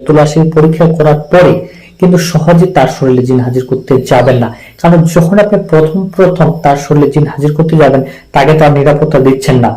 তুলাসীর পরীক্ষা করার পরে কিন্তু সহজে তার শরীরে জিন হাজির করতে যাবেন না। কারণ যখন আপনি প্রথম প্রথম তার শরীরে জিন হাজির করতে যাবেন, তাকে তার নিরাপত্তা দিচ্ছেন না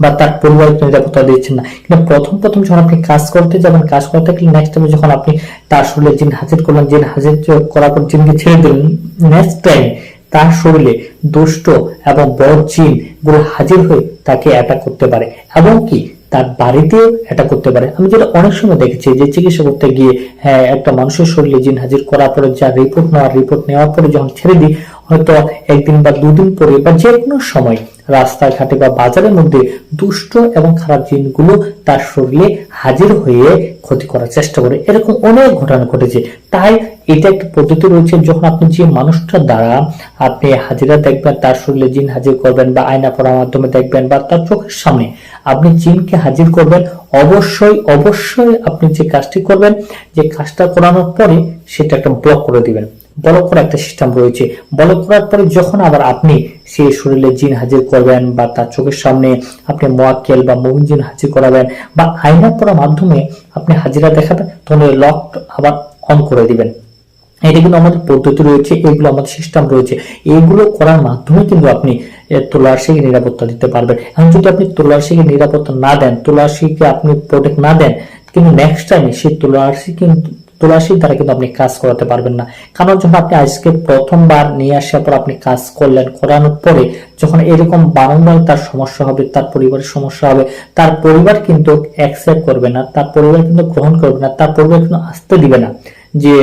বা তার পরিবারকে নিরাপত্তা দিচ্ছেন না। কিন্তু প্রথম প্রথম যখন আপনি কাজ করতে যাবেন, কাজ করতে গেলে নেক্সট টাইমে যখন আপনি তার শরীরে জিন হাজির করলেন, জিন হাজির করার পর জিনকে ছেড়ে দিলেন নেক্সট টাইম তার শরীরে দুষ্ট এবং বড় জিনগুলো হাজির হয়ে তাকে অ্যাটাক করতে পারে। এবং কি? তার বাড়িতেও এটা করতে পারে। আমি যেটা অনেক সময় দেখেছি যে চিকিৎসা করতে গিয়ে হ্যাঁ একটা মানুষের শরীরে জিন হাজির করার পরে যা রিপোর্ট নেওয়ার রিপোর্ট নেওয়ার পরে যখন ছেড়ে দিই, হয়তো একদিন বা দুদিন পরে বা যে কোনো সময় রাস্তাঘাটে বা বাজারের মধ্যে দুষ্ট এবং খারাপ জিনগুলো তার শরীরে হাজির হয়ে ক্ষতি করার চেষ্টা করে। এরকম অনেক ঘটনা ঘটেছে। তাই এটা একটা পদ্ধতি রয়েছে যখন আপনি যে মানুষটা দ্বারা আপনি হাজিরা দেখবেন, তার শরীরে জিন হাজির করবেন বা আয়না পড়ার মাধ্যমে দেখবেন বা তার চোখের সামনে আপনি জিনকে হাজির করবেন, অবশ্যই অবশ্যই আপনি যে কাজটি করবেন, যে কাজটা করানোর পরে সেটা একটা ব্লক করে দিবেন। ব্লক করার একটা সিস্টেম রয়েছে। ব্লক করার পরে যখন আবার আপনি সেই শরীরে জিন হাজির করবেন বা তার চোখের সামনে আপনি মোয়াক্কেল বা মুমিন জিন হাজির করাবেন বা আয়না পড়ার মাধ্যমে আপনি হাজিরা দেখাবেন তখন লক আবার অন করে দিবেন। এটা কিন্তু আমাদের পদ্ধতি রয়েছে, এগুলো আমাদের সিস্টেম রয়েছে। এইগুলো করার মাধ্যমে কিন্তু আপনি তুলাসীকে নিরাপত্তা দিতে পারবেন। এখন যদি আপনি তুলাসীকে নিরাপত্তা না দেন তুলাসীকে আপনি প্রোটেক্ট না দেন, কিন্তু নেক্সট টাইমে সেই তুলাসী কিন্তু তুলাসীর দ্বারা কিন্তু আপনি কাজ করাতে পারবেন না। কারণ যখন আপনি আজকে প্রথমবার নিয়ে আসার পর আপনি কাজ করলেন, করানোর পরে যখন এরকম বারংবার তার সমস্যা হবে, তার পরিবারের সমস্যা হবে, তার পরিবার কিন্তু অ্যাকসেপ্ট করবে না, তার পরিবার কিন্তু গ্রহণ করবে না, তার পরিবার কিন্তু আসতে দিবে না। যে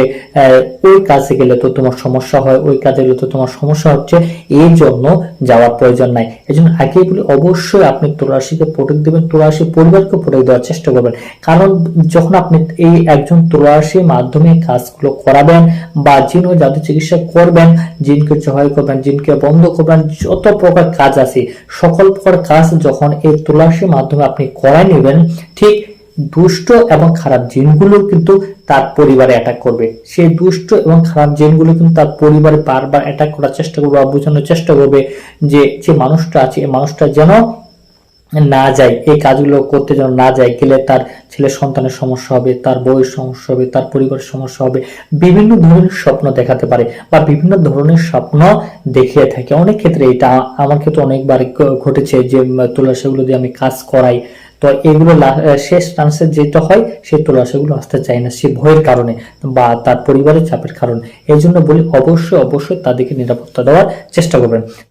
ওই কাজে গেলে তো তোমার সমস্যা হয়, ওই কাজে গেলে তো তোমার সমস্যা হচ্ছে, এই জন্য যাওয়ার প্রয়োজন নাই। এই জন্য আগেই বলি, অবশ্যই আপনি তুলাসীকে প্রোটেক্ট দেবেন তুলাসী পরিবারকে প্রোটেক্ট দেওয়ার চেষ্টা করবেন। কারণ যখন আপনি এই একজন তুলাসীর মাধ্যমে কাজগুলো করাবেন বা জিন ও জাদু চিকিৎসা করবেন, জিনকে জয় করবেন, জিনকে বন্ধ করবেন, যত প্রকার কাজ আছে, সকল প্রকার কাজ যখন এই তুলাসীর মাধ্যমে আপনি করায় নেবেন, ঠিক দুষ্ট এবং খারাপ জিনগুলো কিন্তু তার পরিবারে অ্যাটাক করবে। সেই দুষ্ট এবং খারাপ জিনগুলো কিন্তু তার পরিবারে বারবার অ্যাটাক করার চেষ্টা করবে বা বোঝানোর চেষ্টা করবে যে যে মানুষটা আছে এই মানুষটা যেন না যায় এই কাজগুলো করতে যেন না যায় গেলে তার ছেলে সন্তানের সমস্যা হবে তার বউয়ের সমস্যা হবে তার পরিবারের সমস্যা হবে বিভিন্ন ধরনের স্বপ্ন দেখাতে পারে বা বিভিন্ন ধরনের স্বপ্ন দেখিয়ে থাকে। অনেক ক্ষেত্রে এটা আমার ক্ষেত্রে অনেকবার ঘটেছে যে উম, তুলাসীগুলো দিয়ে আমি কাজ করাই তো এগুলো শেষ চান্সে যেটা হয়, সেই তুলাসীগুলো আসতে চায় না সে ভয়ের কারণে বা তার পরিবারের চাপের কারণে। এই জন্য বলি, অবশ্যই অবশ্যই তাদেরকে নিরাপত্তা দেওয়ার চেষ্টা করবেন।